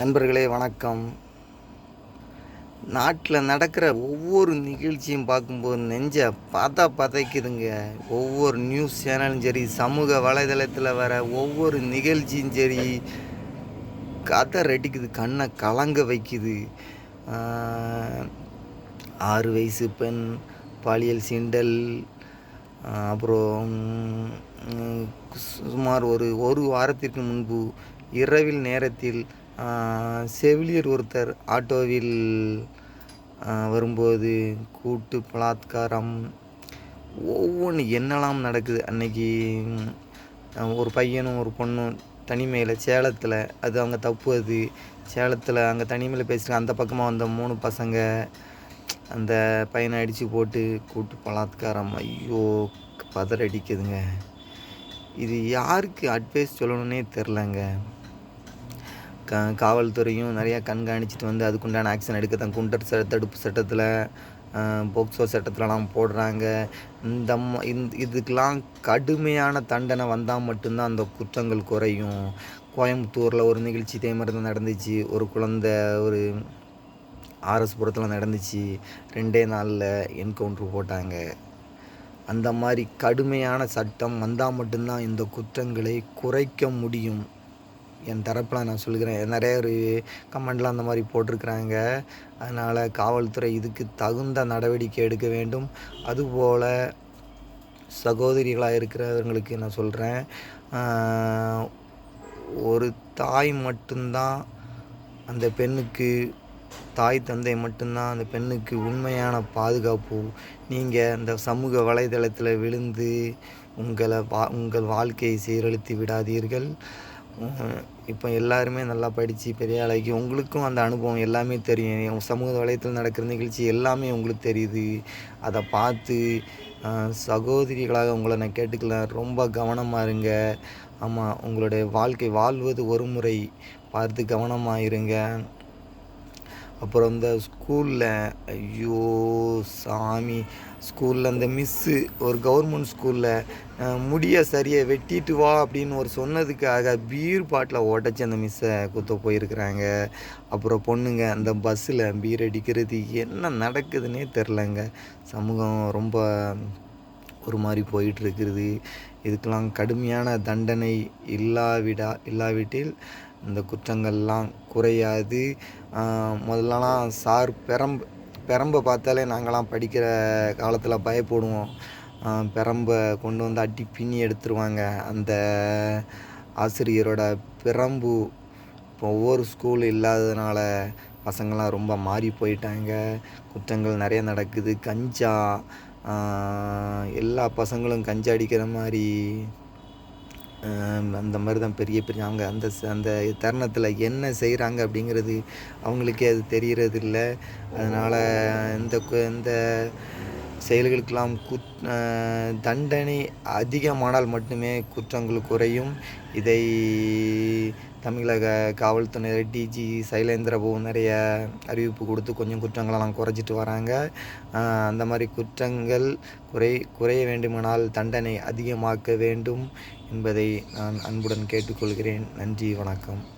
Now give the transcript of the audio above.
நண்பர்களே வணக்கம். நாட்டில் நடக்கிற ஒவ்வொரு நிகழ்ச்சியும் பார்க்கும்போது நெஞ்ச பார்த்தா பதைக்குதுங்க. ஒவ்வொரு நியூஸ் சேனலும் சரி சமூக வலைதளத்தில் வர ஒவ்வொரு நிகழ்ச்சியும் சரி கதை ரெட்டிக்குது கண்ணை கலங்க வைக்குது. ஆறு வயசு பெண் பாலியல் சீண்டல் அப்புறம் சுமார் ஒரு ஒரு வாரத்திற்கு முன்பு இரவில் நேரத்தில் செவிலியர் ஒருத்தர் ஆட்டோவில் வரும்போது கூட்டு பலாத்காரம் ஒவ்வொன்று என்னெல்லாம் நடக்குது? அன்னைக்கு ஒரு பையனும் ஒரு பொண்ணும் தனிமையில் சேலத்தில் அது அவங்க தப்பு அது சேலத்தில் அங்கே தனிமையில் பேசுகிறாங்க அந்த பக்கமாக வந்த மூணு பசங்க அந்த பையனை அடித்து போட்டு கூட்டு பலாத்காரம். ஐயோ பதறடிக்குதுங்க இது யாருக்கு அட்வைஸ் சொல்லணுன்னே தெரிலங்க. க காவல்துறையும் நிறையா கண்காணிச்சிட்டு வந்து அதுக்குண்டான ஆக்ஷன் எடுக்க தான் குண்டர் ச தடுப்பு சட்டத்தில் போக்சோ சட்டத்திலலாம் போடுறாங்க. இந்த ம- இந்த இதுக்கெலாம் கடுமையான தண்டனை வந்தால் மட்டும்தான் அந்த குற்றங்கள் குறையும். கோயம்புத்தூரில் ஒரு நிகழ்ச்சி இதே மாதிரி தான் நடந்துச்சு. ஒரு குழந்தை ஒரு ஆர்எஸ்புரத்தில் நடந்துச்சு. ரெண்டே நாளில் என்கவுண்ட்ரு போட்டாங்க. அந்த மாதிரி கடுமையான சட்டம் வந்தால் மட்டும்தான் இந்த குற்றங்களை குறைக்க முடியும். என் தரப்பில் நான் சொல்கிறேன் நிறைய ஒரு கமெண்ட்லாம் அந்த மாதிரி போட்டிருக்கிறாங்க. அதனால் காவல்துறை இதுக்கு தகுந்த நடவடிக்கை எடுக்க வேண்டும். அதுபோல் சகோதரிகளாக இருக்கிறவங்களுக்கு நான் சொல்கிறேன் ஒரு தாய் மட்டும்தான் அந்த பெண்ணுக்கு தாய் தந்தை மட்டும்தான் அந்த பெண்ணுக்கு உண்மையான பாதுகாப்பு. நீங்கள் இந்த சமூக வலைதளத்தில் விழுந்து உங்களை வா உங்கள் வாழ்க்கையை சீரழித்து விடாதீர்கள். இப்போ எல்லாருமே நல்லா படித்து பெரிய ஆளாக்கி உங்களுக்கும் அந்த அனுபவம் எல்லாமே தெரியும். சமூக வலையத்தில் நடக்கிற நிகழ்ச்சி எல்லாமே உங்களுக்கு தெரியுது. அதை பார்த்து சகோதரிகளாக உங்களை நான் கேட்டுக்கலாம் ரொம்ப கவனமாக இருங்க. ஆமாம் உங்களுடைய வாழ்க்கை வாழ்வது ஒரு முறை. பார்த்து கவனமாக இருங்க. அப்புறம் இந்த ஸ்கூலில் ஐயோ சாமி ஸ்கூலில் அந்த மிஸ்ஸு ஒரு கவர்மெண்ட் ஸ்கூலில் முடிய சரியாக வெட்டிட்டு வா அப்படின்னு ஒரு சொன்னதுக்காக பீர் பாட்டில் உடச்சி அந்த மிஸ்ஸை குத்த போயிருக்கிறாங்க. அப்புறம் பொண்ணுங்க அந்த பஸ்ஸில் பீர் அடிக்கிறது என்ன நடக்குதுன்னே தெரிலங்க. சமூகம் ரொம்ப ஒரு மாதிரி போயிட்டுருக்குறது இதுக்கெல்லாம் கடுமையான தண்டனை இல்லாவிடா இல்லாவிட்டில் இந்த குற்றங்கள்லாம் குறையாது. முதல்லலாம் சார் பெரம்பு பெரம்பை பார்த்தாலே நாங்களாம் படிக்கிற காலத்தில் பயப்படுவோம். பெரம்பை கொண்டு வந்து அடி பின்னி எடுத்துருவாங்க. அந்த ஆசிரியரோட பிரம்பு இப்போ ஒவ்வொரு ஸ்கூல் இல்லாததுனால பசங்களாம் ரொம்ப மாறி போயிட்டாங்க. குற்றங்கள் நிறைய நடக்குது. கஞ்சா எல்லா பசங்களும் கஞ்சா அடிக்கிற மாதிரி அந்த மாதிரி தான் பெரிய பெரிய அவங்க அந்த அந்த தருணத்தில் என்ன செய்கிறாங்க அப்படிங்கிறது அவங்களுக்கே அது தெரிகிறது இல்லை அதனால் இந்த இந்த செயல்களுக்கெல்லாம் குத் தண்டனை அதிகமானால் மட்டுமே குற்றங்கள் குறையும். இதை தமிழக காவல்துறை டிஜி சைலேந்திரபு நிறைய அறிவிப்பு கொடுத்து கொஞ்சம் குற்றங்களெல்லாம் குறைச்சிட்டு வராங்க. அந்த மாதிரி குற்றங்கள் குறை குறைய வேண்டுமானால் தண்டனை அதிகமாக்க வேண்டும் என்பதை நான் அன்புடன் கேட்டுக்கொள்கிறேன். நன்றி வணக்கம்.